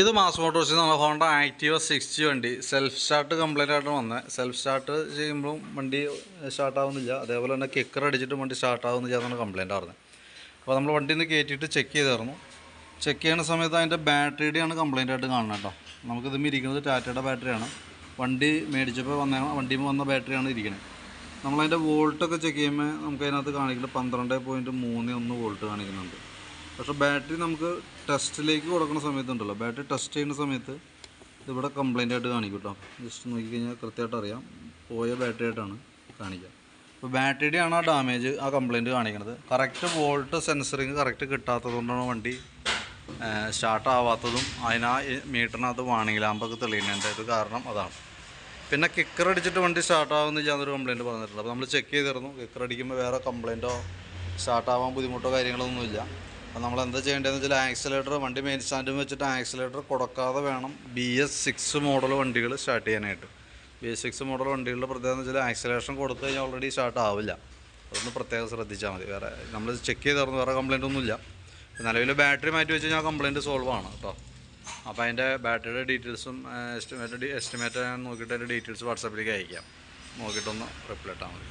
ഇത് മാസ് മോട്ടോഴ്സിൽ നിന്നുള്ള ഹോണ്ട ആക്റ്റീവ സിക്സ്റ്റി വണ്ടി. സെൽഫ് സ്റ്റാർട്ട് കംപ്ലൈന്റ് ആയിട്ട് വന്നത് സെൽഫ് സ്റ്റാർട്ട് ചെയ്യുമ്പോഴും വണ്ടി സ്റ്റാർട്ട് ആവുന്നില്ല. അതേപോലെ തന്നെ കിക്കർ അടിച്ചിട്ട് വണ്ടി സ്റ്റാർട്ട് ആവുന്നില്ല എന്നാണ് കംപ്ലയിന്റ് പറഞ്ഞത് അപ്പോൾ നമ്മൾ വണ്ടി നിന്ന് കയറ്റിയിട്ട് ചെക്ക് ചെയ്തായിരുന്നു. ചെക്ക് ചെയ്യുന്ന സമയത്ത് അതിന്റെ ബാറ്ററിയുടെയാണ് കംപ്ലൈന്റ് ആയിട്ട് കാണുന്നത് കേട്ടോ. നമുക്കിത് ഇരിക്കുന്നത് ടാറ്റയുടെ ബാറ്ററിയാണ് വണ്ടി മേടിച്ചപ്പോൾ വന്ന വണ്ടിയിൽ വന്ന ബാറ്ററിയാണ് ഇരിക്കുന്നത് നമ്മളതിന്റെ വോൾട്ടൊക്കെ ചെക്ക് ചെയ്യുമ്പോൾ നമുക്ക് അതിനകത്ത് കാണിക്കുന്നത് പന്ത്രണ്ട് പോയിന്റ് മൂന്ന് ഒന്ന് വോൾട്ട് കാണിക്കുന്നുണ്ട്. പക്ഷേ ബാറ്ററി നമുക്ക് ടെസ്റ്റിലേക്ക് കൊടുക്കുന്ന സമയത്തുണ്ടല്ലോ. ബാറ്ററി ടെസ്റ്റ് ചെയ്യുന്ന സമയത്ത് ഇതിവിടെ കംപ്ലൈന്റ് ആയിട്ട് കാണിക്കും കേട്ടോ. ജസ്റ്റ് നോക്കിക്കഴിഞ്ഞാൽ കൃത്യമായിട്ട് അറിയാം. പോയ ബാറ്ററി ആയിട്ടാണ് കാണിക്കുക. അപ്പോൾ ബാറ്ററിയുടെ ആണ് ആ ഡാമേജ് ആ കംപ്ലൈന്റ് കാണിക്കുന്നത് കറക്റ്റ് വോൾട്ട് സെൻസറിങ് കറക്റ്റ് കിട്ടാത്തതുകൊണ്ടാണ് വണ്ടി സ്റ്റാർട്ടാവാത്തതും അതിനാ മീറ്ററിനകത്ത് വാണിംഗ് ലാമ്പൊക്കെ തെളിയുന്നതിന്റെ ഒരു കാരണം അതാണ്. പിന്നെ കിക്കർ അടിച്ചിട്ട് വണ്ടി സ്റ്റാർട്ട് ആവുന്നില്ല എന്നൊരു കംപ്ലയിന്റ് പറഞ്ഞിട്ടുണ്ട് അപ്പോൾ നമ്മൾ ചെക്ക് ചെയ്തിരുന്നു. കിക്കർ അടിക്കുമ്പോൾ വേറെ കംപ്ലയിന്റോ സ്റ്റാർട്ടാവാൻ ബുദ്ധിമുട്ടോ കാര്യങ്ങളൊന്നുമില്ല അപ്പോൾ നമ്മൾ എന്താ ചെയ്യേണ്ടതെന്ന് വെച്ചാൽ ആക്സിലേറ്റർ വണ്ടി മെയിൻ സ്റ്റാൻഡും വെച്ചിട്ട് ആക്സിലേറ്റർ കൊടുക്കാതെ വേണം ബി എസ് സിക്സ് മോഡൽ വണ്ടികൾ സ്റ്റാർട്ട് ചെയ്യാനായിട്ട്. ബി എസ് സിക്സ് മോഡൽ വണ്ടികളുടെ പ്രത്യേകത എന്ന് വെച്ചാൽ ആക്സിലേഷൻ കൊടുത്തു കഴിഞ്ഞാൽ ഓൾറെഡി സ്റ്റാർട്ട് ആവില്ല. അതൊന്ന് പ്രത്യേകം ശ്രദ്ധിച്ചാൽ മതി. വേറെ നമ്മൾ ചെക്ക് ചെയ്തായിരുന്നു വേറെ കംപ്ലൈന്റ് ഒന്നുമില്ല. നിലവിൽ ബാറ്ററി മാറ്റി വെച്ച് കഴിഞ്ഞാൽ കംപ്ലൈന്റ് സോൾവ് ആണ് കേട്ടോ. അപ്പോൾ അതിന്റെ ബാറ്ററിയുടെ ഡീറ്റെയിൽസും എസ്റ്റിമേറ്റ് എസ്റ്റിമേറ്റ് നോക്കിയിട്ട് അതിന്റെ ഡീറ്റെയിൽസ് വാട്സാപ്പിലേക്ക് അയക്കാം. നോക്കിയിട്ടൊന്ന് റിപ്ലൈ ഇട്ടാൽ മതി.